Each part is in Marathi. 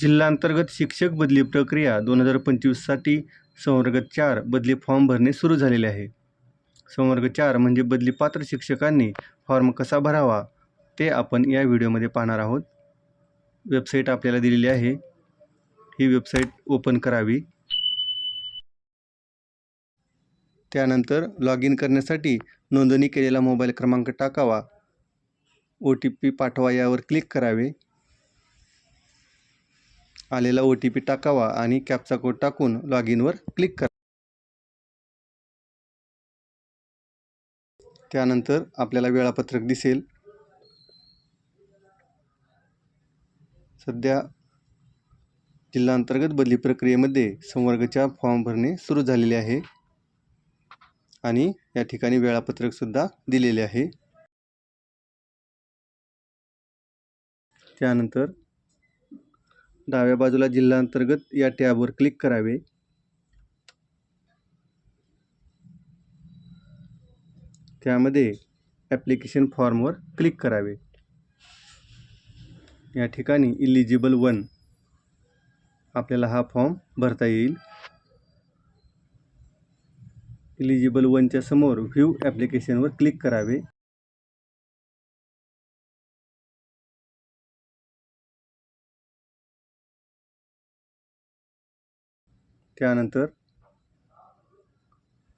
जिल्हांतर्गत शिक्षक बदली प्रक्रिया दोन हजार पंचवीससाठी संवर्ग चार बदली फॉर्म भरणे सुरू झालेले आहे. संवर्ग चार म्हणजे बदली पात्र शिक्षकांनी फॉर्म कसा भरावा ते आपण या व्हिडिओमध्ये पाहणार आहोत. वेबसाईट आपल्याला दिलेली आहे. ही वेबसाईट ओपन करावी. त्यानंतर लॉग इन करण्यासाठी नोंदणी केलेला मोबाईल क्रमांक टाकावा. ओ टी पी पाठवा यावर क्लिक करावे. आलेला ओ टी पी टाकावा आणि कॅपचा कोड टाकून लॉग इनवर क्लिक करा. त्यानंतर आपल्याला वेळापत्रक दिसेल. सध्या जिल्हांतर्गत बदली प्रक्रियेमध्ये संवर्गच्या फॉर्म भरणे सुरू झालेले आहे. आणि या ठिकाणी वेळापत्रकसुद्धा दिलेले आहे. त्यानंतर डाव्या बाजूला जिल्हांतर्गत या टॅबवर क्लिक करावे. त्यामध्ये ॲप्लिकेशन फॉर्मवर क्लिक करावे. या ठिकाणी इलिजिबल वन आपल्याला हा फॉर्म भरता येईल. इलिजिबल वनच्या समोर व्ह्यू ॲप्लिकेशनवर क्लिक करावे. त्यानंतर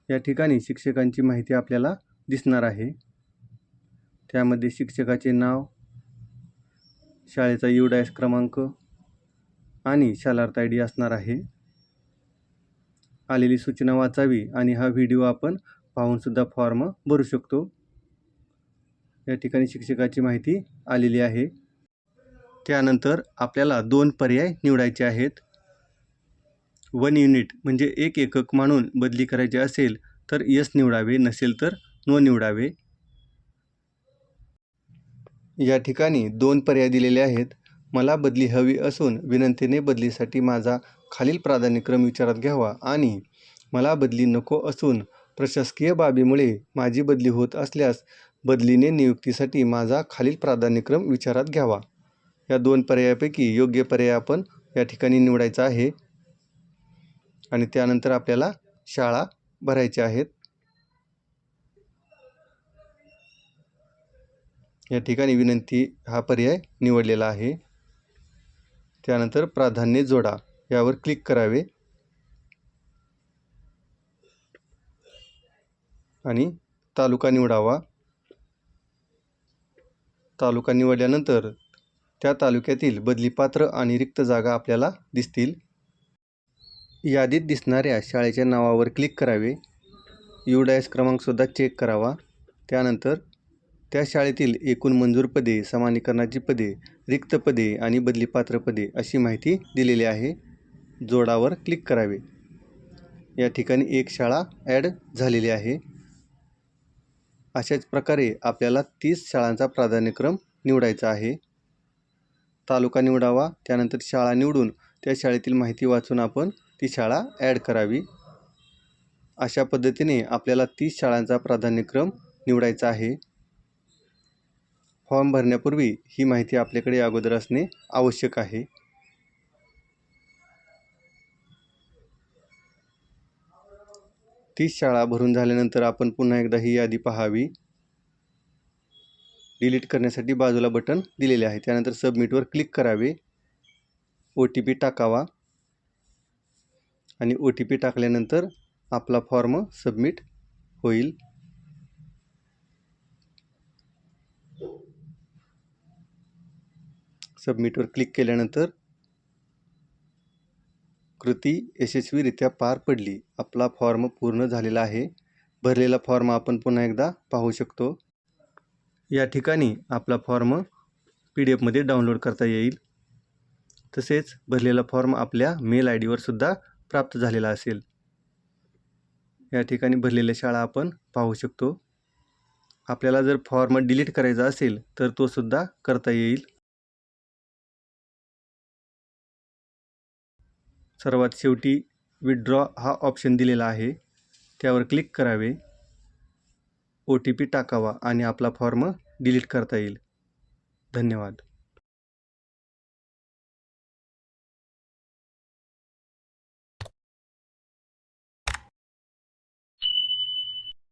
या ठिकाणी शिक्षकांची माहिती आपल्याला दिसणार आहे. त्यामध्ये शिक्षकाचे नाव शाळेचा यू डॅश क्रमांक आणि शालार्थ आय डी असणार आहे. आलेली सूचना वाचावी आणि हा व्हिडिओ आपण पाहूनसुद्धा फॉर्म भरू शकतो. या ठिकाणी शिक्षकाची माहिती आलेली आहे. त्यानंतर आपल्याला दोन पर्याय निवडायचे आहेत. वन युनिट म्हणजे एक एकक मानून बदली करायची असेल तर यस निवडावे नसेल तर नो निवडावे. या ठिकाणी दोन पर्याय दिलेले आहेत. मला बदली हवी असून विनंतीने बदलीसाठी माझा खालील प्राधान्यक्रम विचारात घ्यावा आणि मला बदली नको असून प्रशासकीय बाबीमुळे माझी बदली होत असल्यास बदलीने नियुक्तीसाठी माझा खालील प्राधान्यक्रम विचारात घ्यावा. या दोन पर्यायापैकी योग्य पर्याय आपण या ठिकाणी निवडायचा आहे. आणि त्यानंतर आपल्याला शाळा भरायच्या आहेत. या ठिकाणी विनंती हा पर्याय निवडलेला आहे. त्यानंतर प्राधान्य जोडा यावर क्लिक करावे. आणि तालुका निवडावा. तालुका निवडल्यानंतर त्या तालुक्यातील बदलीपात्र आणि रिक्त जागा आपल्याला दिसतील. यादीत दिसणाऱ्या शाळेच्या नावावर क्लिक करावे. यू डायस क्रमांकसुद्धा चेक करावा. त्यानंतर त्या शाळेतील एकूण मंजूर पदे समानीकरणाची पदे रिक्त पदे आणि बदलीपात्र पदे अशी माहिती दिलेली आहे. जोडावर क्लिक करावे. या ठिकाणी एक शाळा ॲड झालेली आहे. अशाच प्रकारे आपल्याला तीस शाळांचा प्राधान्यक्रम निवडायचा आहे. तालुका निवडावा त्यानंतर शाळा निवडून त्या शाळेतील माहिती वाचून आपण ती शाळा ॲड करावी. अशा पद्धतीने आपल्याला तीस शाळांचा प्राधान्यक्रम निवडायचा आहे. फॉर्म भरण्यापूर्वी ही माहिती आपल्याकडे अगोदर असणे आवश्यक आहे. तीस शाळा भरून झाल्यानंतर आपण पुन्हा एकदा ही यादी पाहावी. डिलीट करण्यासाठी बाजूला बटन दिलेले आहे. त्यानंतर सबमिटवर क्लिक करावे. ओ टी पी टाकावा. आणि ओ टी पी टाकल्यानंतर आपला फॉर्म सबमिट होईल. सबमिटवर क्लिक केल्यानंतर कृती यशस्वीरित्या पार पडली. आपला फॉर्म पूर्ण झालेला आहे. भरलेला फॉर्म आपण पुन्हा एकदा पाहू शकतो. या ठिकाणी आपला फॉर्म पी डी एफमध्ये डाउनलोड करता येईल. तसेच भरलेला फॉर्म आपल्या मेल आय डीवर सुद्धा प्राप्त झालेला असेल. या ठिकाणी भरलेल्या शाळा आपण पाहू शकतो. आपल्याला जर फॉर्म डिलीट करायचा असेल तर तो सुद्धा करता येईल. सर्वात शेवटी विड्रॉ हा ऑप्शन दिलेला आहे. त्यावर क्लिक करावे. ओ टी पी टाकावा आणि आपला फॉर्म डिलीट करता येईल. धन्यवाद.